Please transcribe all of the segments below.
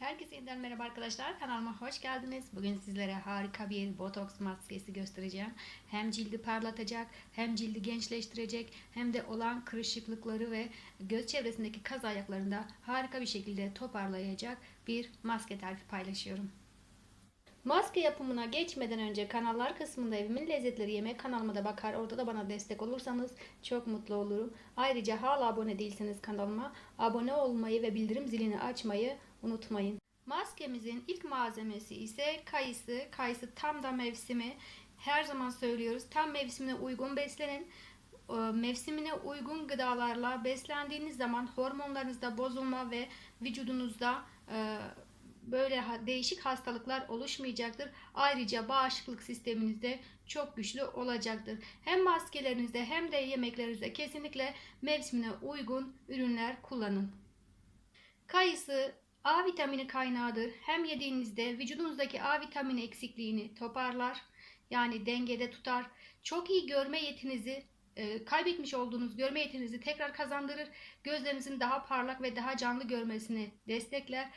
Herkese yeniden merhaba arkadaşlar. Kanalıma hoş geldiniz. Bugün sizlere harika bir botoks maskesi göstereceğim. Hem cildi parlatacak, hem cildi gençleştirecek, hem de olan kırışıklıkları ve göz çevresindeki kaz ayaklarında harika bir şekilde toparlayacak bir maske tarifi paylaşıyorum. Maske yapımına geçmeden önce kanallar kısmında evimin lezzetleri yemek kanalıma da bakar. Orada da bana destek olursanız çok mutlu olurum. Ayrıca hala abone değilseniz kanalıma abone olmayı ve bildirim zilini açmayı unutmayın. Maskemizin ilk malzemesi ise kayısı. Kayısı tam da mevsimi. Her zaman söylüyoruz. Tam mevsimine uygun beslenin. Ee, Mevsimine uygun gıdalarla beslendiğiniz zaman hormonlarınızda bozulma ve vücudunuzda e, böyle değişik hastalıklar oluşmayacaktır. Ayrıca bağışıklık sisteminizde çok güçlü olacaktır. Hem maskelerinizde hem de yemeklerinizde kesinlikle mevsimine uygun ürünler kullanın. Kayısı A vitamini kaynağıdır. Hem yediğinizde vücudunuzdaki A vitamini eksikliğini toparlar. Yani dengede tutar. Çok iyi görme yetinizi e, kaybetmiş olduğunuz görme yetinizi tekrar kazandırır. Gözlerinizin daha parlak ve daha canlı görmesini destekler.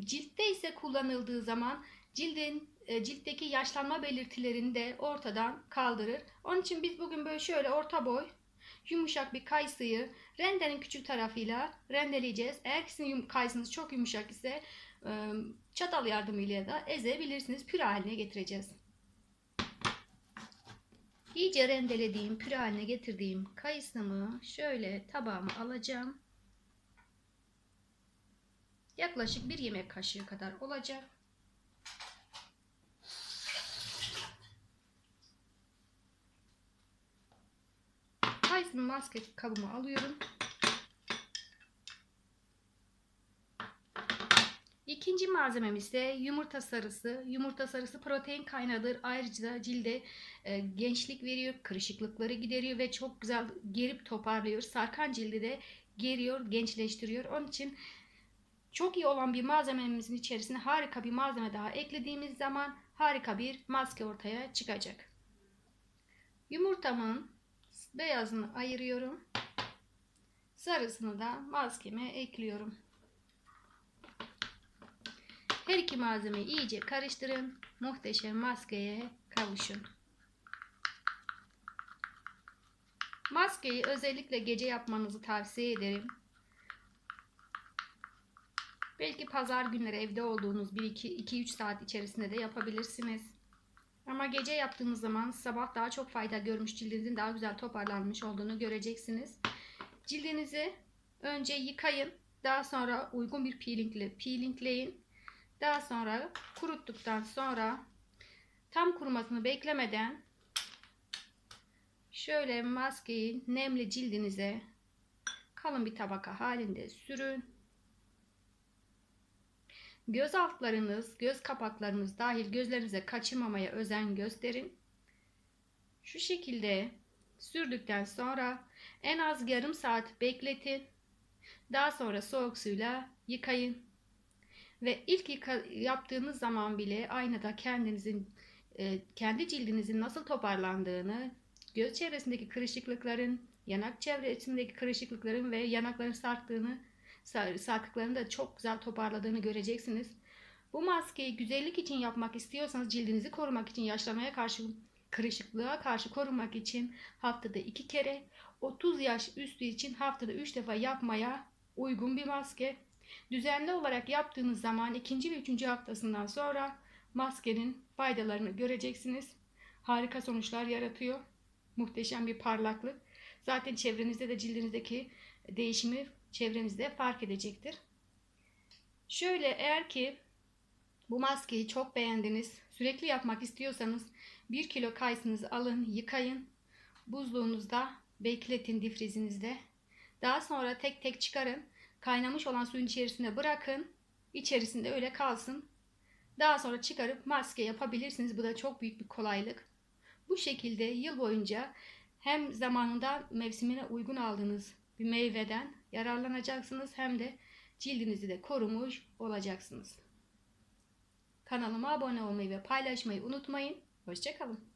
Ciltte ise kullanıldığı zaman cildin e, ciltteki yaşlanma belirtilerini de ortadan kaldırır. Onun için biz bugün böyle şöyle orta boy yumuşak bir kayısıyı rendenin küçük tarafıyla rendeleyeceğiz. Eğer sizin kayısınız çok yumuşak ise çatal yardımıyla da ezebilirsiniz. Püre haline getireceğiz. İyice rendelediğim, püre haline getirdiğim kayısımı şöyle tabağıma alacağım. Yaklaşık bir yemek kaşığı kadar olacak. Kayısımı maske kabıma alıyorum. İkinci malzememiz ise yumurta sarısı. Yumurta sarısı protein kaynağıdır. Ayrıca cilde e, gençlik veriyor, kırışıklıkları gideriyor ve çok güzel gerip toparlıyor. Sarkan cildi de geriyor, gençleştiriyor. Onun için çok iyi olan bir malzememizin içerisine harika bir malzeme daha eklediğimiz zaman harika bir maske ortaya çıkacak. Yumurtamın beyazını ayırıyorum. Sarısını da maskeme ekliyorum. Her iki malzemeyi iyice karıştırın. Muhteşem maskeye kavuşun. Maskeyi özellikle gece yapmanızı tavsiye ederim. Belki pazar günleri evde olduğunuz 1-2-3 saat içerisinde de yapabilirsiniz. Ama gece yaptığınız zaman sabah daha çok fayda görmüş cildinizin daha güzel toparlanmış olduğunu göreceksiniz. Cildinizi önce yıkayın. Daha sonra uygun bir peelingle peelingleyin. Daha sonra kuruttuktan sonra tam kurumasını beklemeden şöyle maskeyi nemli cildinize kalın bir tabaka halinde sürün. Göz altlarınız, göz kapaklarınız dahil gözlerinize kaçırmamaya özen gösterin. Şu şekilde sürdükten sonra en az yarım saat bekletin. Daha sonra soğuk suyla yıkayın. Ve ilk yıka, yaptığınız zaman bile aynada kendinizin e, kendi cildinizin nasıl toparlandığını, göz çevresindeki kırışıklıkların, yanak çevresindeki kırışıklıkların ve yanakların sarktığını sar- sarkıklarını da çok güzel toparladığını göreceksiniz. Bu maskeyi güzellik için yapmak istiyorsanız cildinizi korumak için yaşlanmaya karşı kırışıklığa karşı korumak için haftada iki kere 30 yaş üstü için haftada 3 defa yapmaya uygun bir maske. Düzenli olarak yaptığınız zaman ikinci ve üçüncü haftasından sonra maskenin faydalarını göreceksiniz. Harika sonuçlar yaratıyor. Muhteşem bir parlaklık. Zaten çevrenizde de cildinizdeki değişimi çevrenizde fark edecektir. Şöyle eğer ki bu maskeyi çok beğendiniz, sürekli yapmak istiyorsanız 1 kilo kayısınızı alın, yıkayın. Buzluğunuzda bekletin difrizinizde. Daha sonra tek tek çıkarın. Kaynamış olan suyun içerisine bırakın. İçerisinde öyle kalsın. Daha sonra çıkarıp maske yapabilirsiniz. Bu da çok büyük bir kolaylık. Bu şekilde yıl boyunca hem zamanında mevsimine uygun aldığınız bir meyveden yararlanacaksınız hem de cildinizi de korumuş olacaksınız. Kanalıma abone olmayı ve paylaşmayı unutmayın. Hoşçakalın.